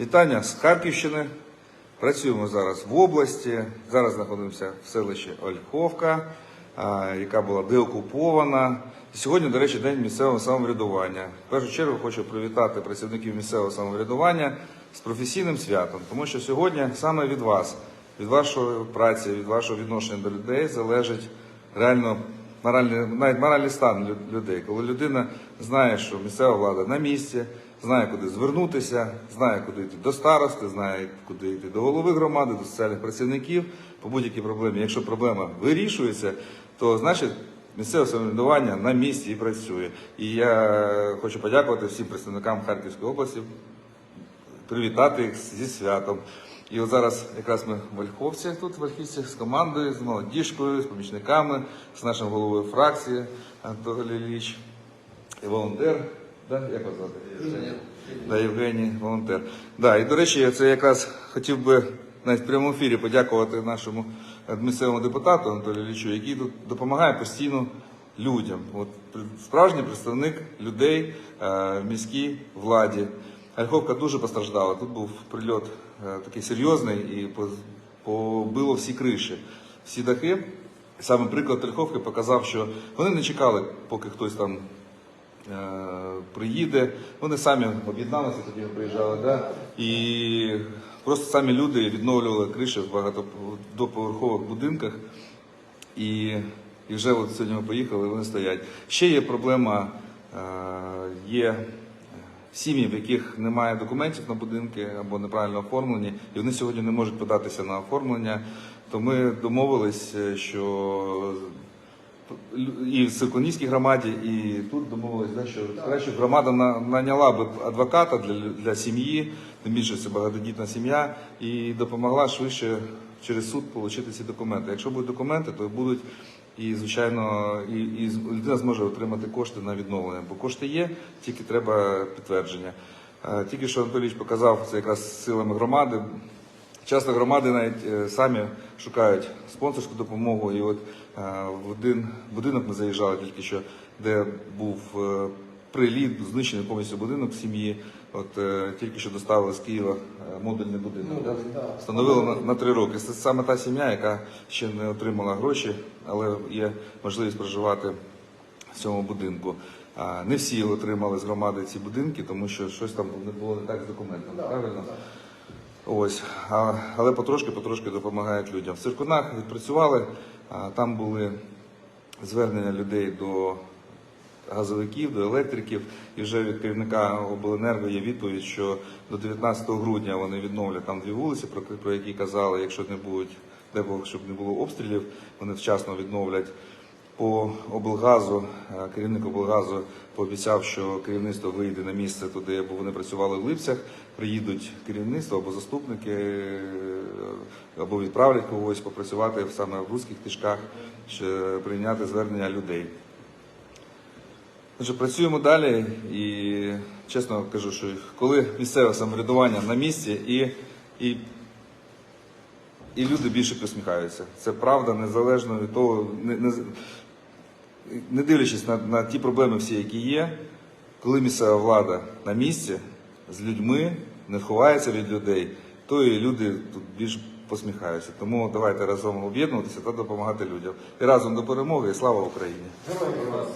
Вітання з Харківщини. Працюємо зараз в області. Зараз знаходимося в селищі Ольховка, яка була деокупована. Сьогодні, до речі, день місцевого самоврядування. В першу чергу хочу привітати працівників місцевого самоврядування з професійним святом, тому що сьогодні саме від вас, від вашої праці, від вашого відношення до людей залежить реально моральний, навіть моральний стан людей. Коли людина знає, що місцева влада на місці, знає, куди звернутися, знає, куди йти до старости, знає, куди йти до голови громади, до соціальних працівників по будь-якій проблемі. Якщо проблема вирішується, то значить місцеве самоврядування на місці і працює. І я хочу подякувати всім представникам Харківської області, привітати їх зі святом. І от зараз якраз ми в Ольховці, тут в Ольхівці з командою, з молодіжкою, з помічниками, з нашим головою фракції Анатолій Ілліч, і волонтер. Да? Як вас звати? Да, Євгеній, волонтер. Да, і до речі, це якраз хотів би навіть в прямому ефірі подякувати нашому місцевому депутату Анатолію Іллічу, який тут допомагає постійно людям. От справжній представник людей е, в міській владі. Ольховка дуже постраждала. Тут був прильот е, такий серйозний і побило всі криші, всі дахи. Саме приклад Ольховки показав, що вони не чекали, поки хтось там приїде. Вони самі об'єдналися, тоді приїжджали, да? і просто самі люди відновлювали криші в багатоповерхових будинках. І, і вже от сьогодні ми поїхали, вони стоять. Ще є проблема, е, є сім'ї, в яких немає документів на будинки або неправильно оформлені, і вони сьогодні не можуть податися на оформлення. То ми домовились, е, що і в Соколівській громаді, і тут домовились, да, що краще громада на- наняла б адвоката для, для сім'ї, тим більше це багатодітна сім'я, і допомогла швидше через суд отримати ці документи. Якщо будуть документи, то будуть і, звичайно, і, і з- людина зможе отримати кошти на відновлення, бо кошти є, тільки треба підтвердження. Е, Тільки що Анатолійович показав це якраз силами громади. Часто громади навіть е, самі шукають спонсорську допомогу. І от е, в один будинок ми заїжджали тільки що, де був е, приліт, знищений повністю будинок сім'ї. От тільки що доставили з Києва модульний будинок. да? Встановили на, на три роки. Це саме та сім'я, яка ще не отримала гроші, але є можливість проживати в цьому будинку. Не всі отримали з громади ці будинки, тому що щось там не було не так з документами. Правильно? Ось, але потрошки, потрошки допомагають людям. В циркунах відпрацювали, там були звернення людей до газовиків, до електриків, і вже від керівника обленерго є відповідь, що до 19 грудня вони відновлять там дві вулиці, про, які казали, якщо не будуть, дай Бог, щоб не було обстрілів, вони вчасно відновлять. По облгазу е, керівник облгазу пообіцяв, що керівництво вийде на місце туди, бо вони працювали в Липцях. Приїдуть керівництво або заступники, е, або відправлять когось попрацювати саме в руських тишках, щоб прийняти звернення людей. Отже, працюємо далі і чесно кажу, що коли місцеве самоврядування на місці і, і, і люди більше посміхаються. Це правда, незалежно від того, не, не, не дивлячись на, на ті проблеми всі, які є, коли місцева влада на місці з людьми не ховається від людей, то і люди тут більш посміхаються. Тому давайте разом об'єднуватися та допомагати людям. І разом до перемоги і слава Україні! Героям слава!